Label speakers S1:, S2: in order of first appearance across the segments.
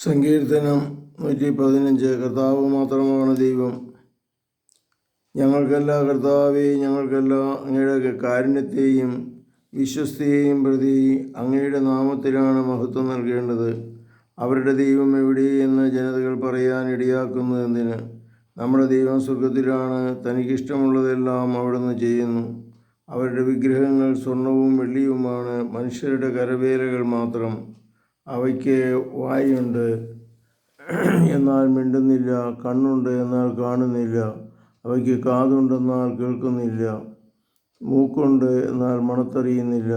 S1: സങ്കീർത്തനം നൂറ്റി പതിനഞ്ച് കർത്താവ് മാത്രമാണ് ദൈവം. ഞങ്ങൾക്കല്ല കർത്താവെ ഞങ്ങൾക്കല്ല അങ്ങയുടെ കാരുണ്യത്തെയും വിശ്വസ്തയെയും പ്രതി അങ്ങയുടെ നാമത്തിലാണ് മഹത്വം നൽകേണ്ടത്. അവരുടെ ദൈവം എവിടെ എന്ന് ജനതകൾ പറയാൻ ഇടയാക്കുന്നത് എന്തിന്? നമ്മുടെ ദൈവം സ്വർഗത്തിലാണ് തനിക്കിഷ്ടമുള്ളതെല്ലാം അവിടുന്ന് ചെയ്യുന്നു. അവരുടെ വിഗ്രഹങ്ങൾ സ്വർണവും വെള്ളിയുമാണ്. മനുഷ്യരുടെ കരവേലകൾ മാത്രം. അവയ്ക്ക് വായുണ്ട്. എന്നാൽ മിണ്ടുന്നില്ല കണ്ണുണ്ട് എന്നാൽ കാണുന്നില്ല. അവയ്ക്ക് കാതുണ്ടെന്നാൽ കേൾക്കുന്നില്ല. മൂക്കുണ്ട് എന്നാൽ മണത്തറിയുന്നില്ല.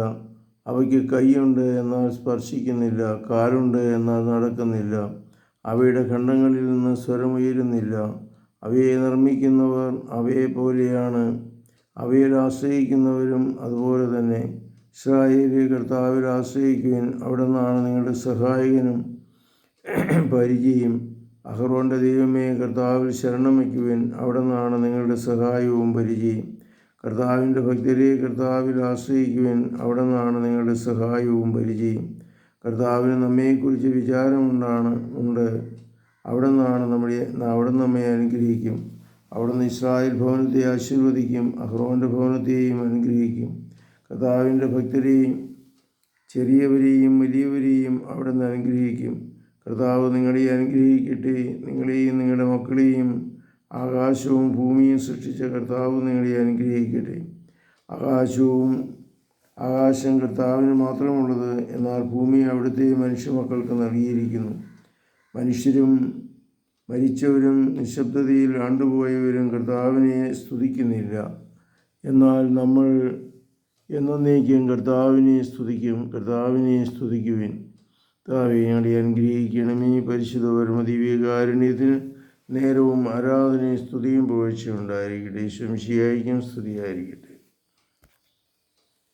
S1: അവയ്ക്ക് കൈയുണ്ട് എന്നാൽ സ്പർശിക്കുന്നില്ല. കാലുണ്ട് എന്നാൽ നടക്കുന്നില്ല. അവയുടെ ഖണ്ഡങ്ങളിൽ നിന്ന് സ്വരമുയരുന്നില്ല അവയെ നിർമ്മിക്കുന്നവർ അവയെ പോലെയാണ് അവയിൽ ആശ്രയിക്കുന്നവരും അതുപോലെ തന്നെ. ഇസ്രായേലി കർത്താവിൽ ആശ്രയിക്കുവിൻ. അവിടെ നിന്നാണ് നിങ്ങളുടെ സഹായകനും പരിചയം. അഹ്റോന്റെ ദൈവമേ കർത്താവിൽ ശരണം വയ്ക്കുവിൻ അവിടെ നിന്നാണ് നിങ്ങളുടെ സഹായവും പരിചയം. കർത്താവിന്റെ ഭക്തരെ കർത്താവിൽ ആശ്രയിക്കുവിൻ. അവിടെ നിന്നാണ് നിങ്ങളുടെ സഹായവും പരിചയം. കർത്താവിന് നമ്മയെക്കുറിച്ച് വിചാരമുണ്ടാണ് ഉണ്ട്. അവിടെ നിന്നാണ് നമ്മുടെ അവിടെ നമ്മെ അനുഗ്രഹിക്കും. അവിടുന്ന് ഇസ്രായേൽ ഭവനത്തെ ആശീർവദിക്കും. അഹ്റോന്റെ ഭവനത്തെയും അനുഗ്രഹിക്കും. കർത്താവിന്റെ ഭക്തരെയും ചെറിയവരെയും വലിയവരെയും അവിടെ നിന്ന് അനുഗ്രഹിക്കും. കർത്താവ് നിങ്ങളെ അനുഗ്രഹിക്കട്ടെ. നിങ്ങളെയും നിങ്ങളുടെ മക്കളെയും ആകാശവും ഭൂമിയും സൃഷ്ടിച്ച കർത്താവ് നിങ്ങളെ അനുഗ്രഹിക്കട്ടെ. ആകാശവും ആകാശം കർത്താവിന് മാത്രമുള്ളത് എന്നാൽ ഭൂമി അവിടുത്തെ മനുഷ്യ മക്കൾക്ക് നൽകിയിരിക്കുന്നു. മനുഷ്യരും മരിച്ചവരും നിശബ്ദതയിൽ ആണ്ടുപോയവരും കർത്താവിനെ സ്തുതിക്കുന്നില്ല. എന്നാൽ നമ്മൾ എന്നേക്കും കർത്താവിനെ സ്തുതിക്കും കർത്താവിനെ സ്തുതിക്കുവിൻ. താവി ഞങ്ങളെ അനുഗ്രഹിക്കണമേ. പരിശുദ്ധ പരമദിവ്യകാരുണ്യത്തിന് നേരവും ആരാധനയും സ്തുതിയും പുകഴ്ചയുണ്ടായിരിക്കട്ടെ ശംശിയായിരിക്കും സ്തുതിയായിരിക്കട്ടെ.